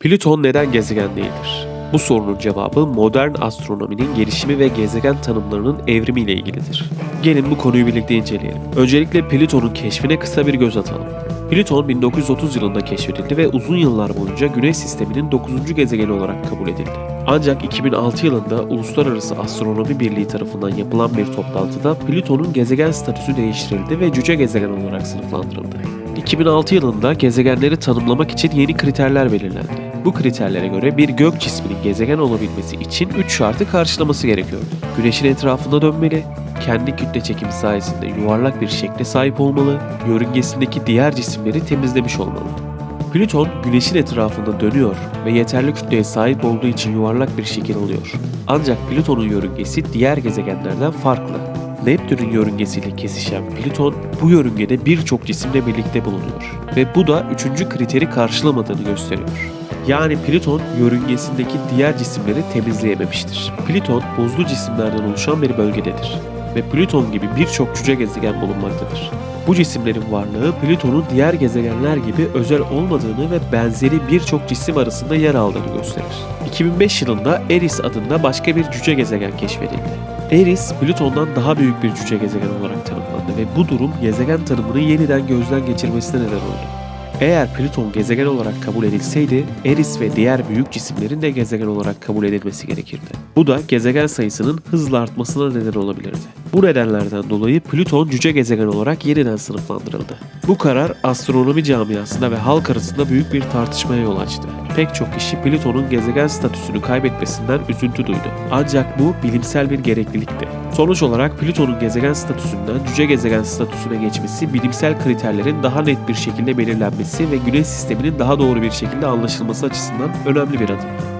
Plüton neden gezegen değildir? Bu sorunun cevabı modern astronominin gelişimi ve gezegen tanımlarının evrimiyle ilgilidir. Gelin bu konuyu birlikte inceleyelim. Öncelikle Plüton'un keşfine kısa bir göz atalım. Plüton 1930 yılında keşfedildi ve uzun yıllar boyunca Güneş sisteminin 9. gezegeni olarak kabul edildi. Ancak 2006 yılında Uluslararası Astronomi Birliği tarafından yapılan bir toplantıda Plüton'un gezegen statüsü değiştirildi ve cüce gezegen olarak sınıflandırıldı. 2006 yılında gezegenleri tanımlamak için yeni kriterler belirlendi. Bu kriterlere göre bir gök cisminin gezegen olabilmesi için 3 şartı karşılaması gerekiyordu. Güneşin etrafında dönmeli, kendi kütle çekimi sayesinde yuvarlak bir şekle sahip olmalı, yörüngesindeki diğer cisimleri temizlemiş olmalı. Plüton güneşin etrafında dönüyor ve yeterli kütleye sahip olduğu için yuvarlak bir şekil alıyor. Ancak Plüton'un yörüngesi diğer gezegenlerden farklı. Neptün'ün yörüngesiyle kesişen Plüton bu yörüngede birçok cisimle birlikte bulunuyor ve bu da üçüncü kriteri karşılamadığını gösteriyor. Yani Plüton yörüngesindeki diğer cisimleri temizleyememiştir. Plüton buzlu cisimlerden oluşan bir bölgededir ve Plüton gibi birçok cüce gezegen bulunmaktadır. Bu cisimlerin varlığı Plüton'un diğer gezegenler gibi özel olmadığını ve benzeri birçok cisim arasında yer aldığını gösterir. 2005 yılında Eris adında başka bir cüce gezegen keşfedildi. Eris, Plüton'dan daha büyük bir cüce gezegen olarak tanımlandı ve bu durum gezegen tanımını yeniden gözden geçirmesine neden oldu. Eğer Plüton gezegen olarak kabul edilseydi, Eris ve diğer büyük cisimlerin de gezegen olarak kabul edilmesi gerekirdi. Bu da gezegen sayısının hızla artmasına neden olabilirdi. Bu nedenlerden dolayı Plüton cüce gezegen olarak yeniden sınıflandırıldı. Bu karar astronomi camiasında ve halk arasında büyük bir tartışmaya yol açtı. Pek çok kişi Plüton'un gezegen statüsünü kaybetmesinden üzüntü duydu. Ancak bu bilimsel bir gereklilikti. Sonuç olarak Plüton'un gezegen statüsünden cüce gezegen statüsüne geçmesi bilimsel kriterlerin daha net bir şekilde belirlenmesi ve Güneş sisteminin daha doğru bir şekilde anlaşılması açısından önemli bir adım.